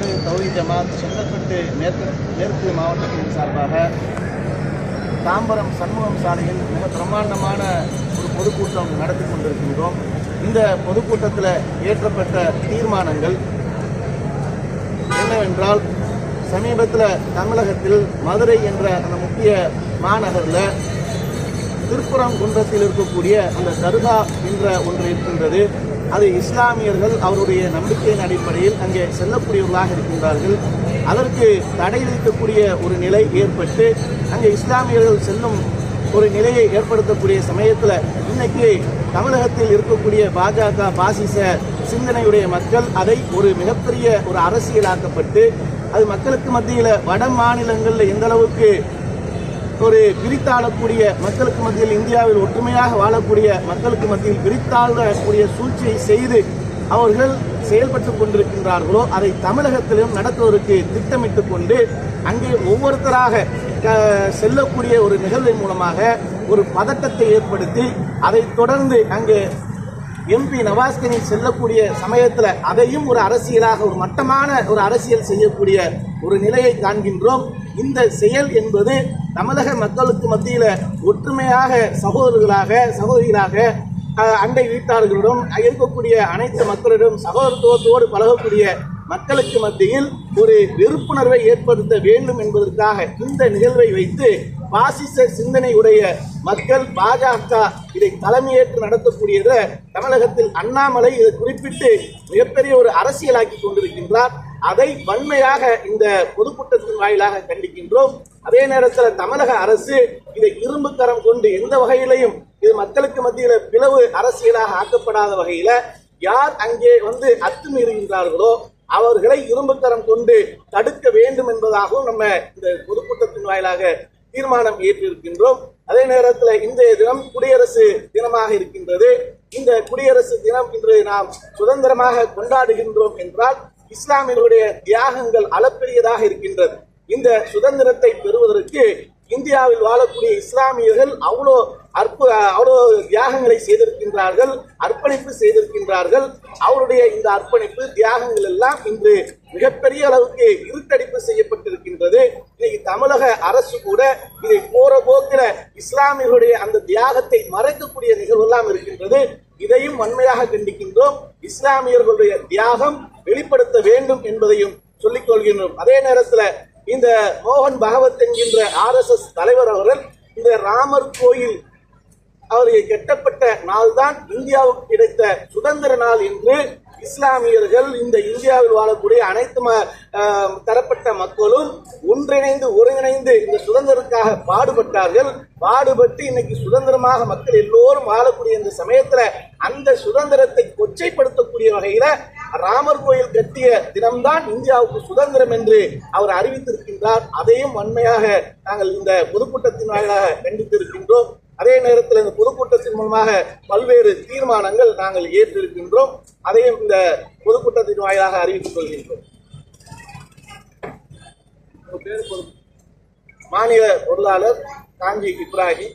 தமிழ்நாடு தௌரி ஜமாத் செங்கல்பட்டு மேற்கு மேற்கு மாவட்டத்தின் சார்பாக தாம்பரம் சண்முகம் சாலையில் மிக பிரம்மாண்டமான ஒரு பொதுக்கூட்டம் நடத்தி கொண்டிருக்கின்றோம். இந்த பொதுக்கூட்டத்தில் இயற்றப்பட்ட தீர்மானங்கள் என்னவென்றால் சமீபத்தில் தமிழகத்தில் மதுரை என்ற அந்த முக்கிய மாநகரில் திருப்புறங்குன்றத்தில் இருக்கக்கூடிய அந்த தர்கா என்ற ஒன்று இருக்கின்றது. அது இஸ்லாமியர்கள் அவருடைய நம்பிக்கையின் அடிப்படையில் அங்கே செல்லக்கூடியவர்களாக இருக்கின்றார்கள். அதற்கு தடை விதிக்கக்கூடிய ஒரு நிலை ஏற்பட்டு அங்கே இஸ்லாமியர்கள் செல்லும் ஒரு நிலையை ஏற்படுத்தக்கூடிய சமயத்தில் இன்னைக்கு தமிழகத்தில் இருக்கக்கூடிய பாஜக பாசிச சிந்தனையுடைய மக்கள் அதை ஒரு மிகப்பெரிய ஒரு அரசியலாக்கப்பட்டு அது மக்களுக்கு மத்தியில் வட மாநிலங்களில் எந்த அளவுக்கு ஒரு பிரித்தாளக்கூடிய மக்களுக்கு மத்தியில் இந்தியாவில் ஒற்றுமையாக வாழக்கூடிய மக்களுக்கு மத்தியில் பிரித்தாளக்கூடிய சூழ்ச்சியை செய்து அவர்கள் செயல்பட்டு கொண்டிருக்கின்றார்களோ அதை தமிழகத்திலும் நடத்துவதற்கு திட்டமிட்டு கொண்டு அங்கே ஒவ்வொருத்தராக செல்லக்கூடிய ஒரு நிகழ்வின் மூலமாக ஒரு பதட்டத்தை ஏற்படுத்தி அதைத் தொடர்ந்து அங்கே எம்பி நவாஸ்கனி செல்லக்கூடிய சமயத்தில் அதையும் ஒரு அரசியலாக ஒரு மட்டமான ஒரு அரசியல் செய்யக்கூடிய ஒரு நிலையை காண்கின்றோம். இந்த செயல் என்பது தமிழக மக்களுக்கு மத்தியில் ஒற்றுமையாக சகோதரர்களாக சகோதரிகளாக அண்டை வீட்டார்களுடன் இருக்கக்கூடிய அனைத்து மக்களிடம் சகோதரத்துவத்தோடு பழகக்கூடிய மக்களுக்கு மத்தியில் ஒரு வெறுப்புணர்வை ஏற்படுத்த வேண்டும் என்பதற்காக இந்த நிகழ்வை வைத்து பாசிச சிந்தனையுடைய மக்கள் பாஜக இதை தலைமையேற்று நடத்தக்கூடியத தமிழகத்தில் அண்ணாமலை இதை குறிப்பிட்டு மிகப்பெரிய ஒரு அரசியலாக்கி கொண்டிருக்கின்றார். அதை வன்மையாக இந்த பொதுக்கூட்டத்தின் வாயிலாக கண்டிக்கின்றோம். அதே நேரத்தில் தமிழக அரசு இதை இரும்பு கரம் கொண்டு எந்த வகையிலையும் இது மக்களுக்கு மத்தியில் பிளவு அரசியலாக ஆக்கப்படாத வகையில் யார் அங்கே வந்து அத்துமீறுகின்றார்களோ அவர்களை இரும்புக்கரம் கொண்டு தடுக்க வேண்டும் என்பதாகவும் நம்ம இந்த பொதுக்கூட்டத்தின் வாயிலாக தீர்மானம் ஏற்றிருக்கின்றோம். அதே நேரத்தில் இன்றைய தினம் குடியரசு தினமாக இருக்கின்றது. இந்த குடியரசு தினம் இன்று நாம் சுதந்திரமாக கொண்டாடுகின்றோம் என்றால் இஸ்லாமியர்களுடைய தியாகங்கள் அளப்பெரியதாக இருக்கின்றது. இந்த சுதந்திரத்தை பெறுவதற்கு இந்தியாவில் வாழக்கூடிய இஸ்லாமியர்கள் அவ்வளோ அற்பு அவ்வளோ தியாகங்களை செய்திருக்கின்றார்கள் அர்ப்பணிப்பு செய்திருக்கின்றார்கள். அவருடைய இந்த அர்ப்பணிப்பு தியாகங்கள் எல்லாம் இன்று மிகப்பெரிய அளவுக்கு இருட்டடிப்பு செய்யப்பட்டிருக்கின்றது. இன்னைக்கு தமிழக அரசு கூட இதை போற போக்கில இஸ்லாமியர்களுடைய அந்த தியாகத்தை மறைக்கக்கூடிய நிகழ்வெல்லாம் இருக்கின்றது. இதையும் வன்மையாக கண்டிக்கின்றோம். இஸ்லாமியர்களுடைய தியாகம் வெளிப்படுத்த வேண்டும் என்பதையும் சொல்லிக் கொள்கின்றோம். அதே நேரத்தில் இந்த மோகன் பகவத் என்கின்ற ஆர்எஸ்எஸ் தலைவர் அவர்கள் இந்த ராமர் கோயில் அவர்கள் கெட்டப்பட்ட நாள் தான் இந்தியாவுக்கு கிடைத்த சுதந்திர நாள் என்று இஸ்லாமியர்கள் இந்த இந்தியாவில் வாழக்கூடிய அனைத்து தரப்பட்ட மக்களும் ஒன்றிணைந்து ஒருங்கிணைந்து இந்த சுதந்திரத்துக்காக பாடுபட்டார்கள். பாடுபட்டு இன்னைக்கு சுதந்திரமாக மக்கள் எல்லோரும் வாழக்கூடிய இந்த சமயத்துல அந்த சுதந்திரத்தை கொச்சைப்படுத்தக்கூடிய வகையில ராமர் கோயில் கட்டிய தினம்தான் இந்தியாவுக்கு சுதந்திரம் என்று அவர் அறிவித்திருக்கின்றார். அதையும் வன்மையாக நாங்கள் இந்த பொதுக்கூட்டத்தின் வாயிலாக கண்டித்திருக்கின்றோம். அதே நேரத்தில் இந்த பொதுக்கூட்டத்தின் மூலமாக பல்வேறு தீர்மானங்கள் நாங்கள் ஏற்றிருக்கின்றோம். அதையும் இந்த பொதுக்கூட்டத்தின் வாயிலாக அறிவித்துக் கொள்கின்றோம். மாநில பொருளாளர் காஞ்சி இப்ராஹிம்.